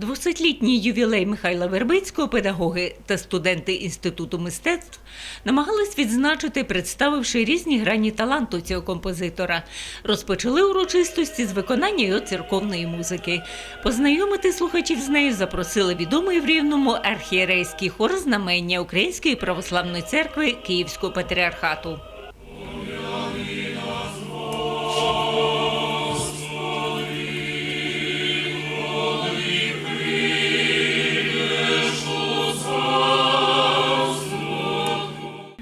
Двосотлітній ювілей Михайла Вербицького педагоги та студенти Інституту мистецтв намагались відзначити, представивши різні грані таланту цього композитора. Розпочали урочистості з виконання його церковної музики. Познайомити слухачів з нею запросили відомий в Рівному архієрейський хор знамення Української православної церкви Київського патріархату.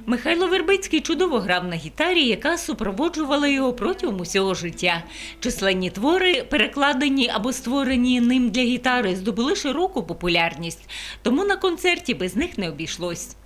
Михайло Вербицький чудово грав на гітарі, яка супроводжувала його протягом усього життя. Численні твори, перекладені або створені ним для гітари, здобули широку популярність, тому на концерті без них не обійшлось.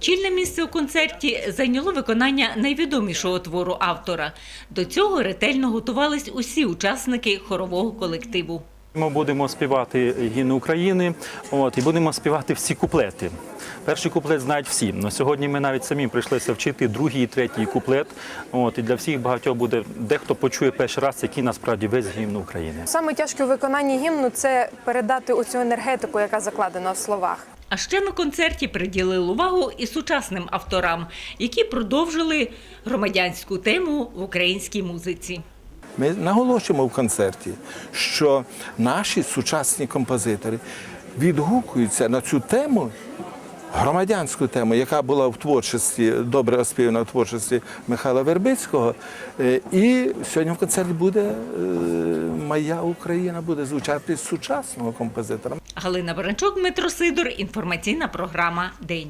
Чільне місце у концерті зайняло виконання найвідомішого твору автора. До цього ретельно готувались усі учасники хорового колективу. Ми будемо співати гімн України, от і будемо співати всі куплети. Перший куплет знають всі. Но сьогодні ми навіть самі прийшлися вчити другий і третій куплет. От і для всіх багатьох буде дехто почує перший раз, який насправді весь гімн України. Саме тяжке у виконанні гімну це передати оцю енергетику, яка закладена в словах. А ще на концерті приділили увагу і сучасним авторам, які продовжили громадянську тему в українській музиці. Ми наголошуємо в концерті, що наші сучасні композитори відгукуються на цю тему, громадянську тему, яка була в творчості, добре оспівана в творчості Михайла Вербицького. Е, І сьогодні в концерті буде е, Моя Україна буде звучати сучасного композитора. Галина Баранчук, Дмитро Сидор. Інформаційна програма День.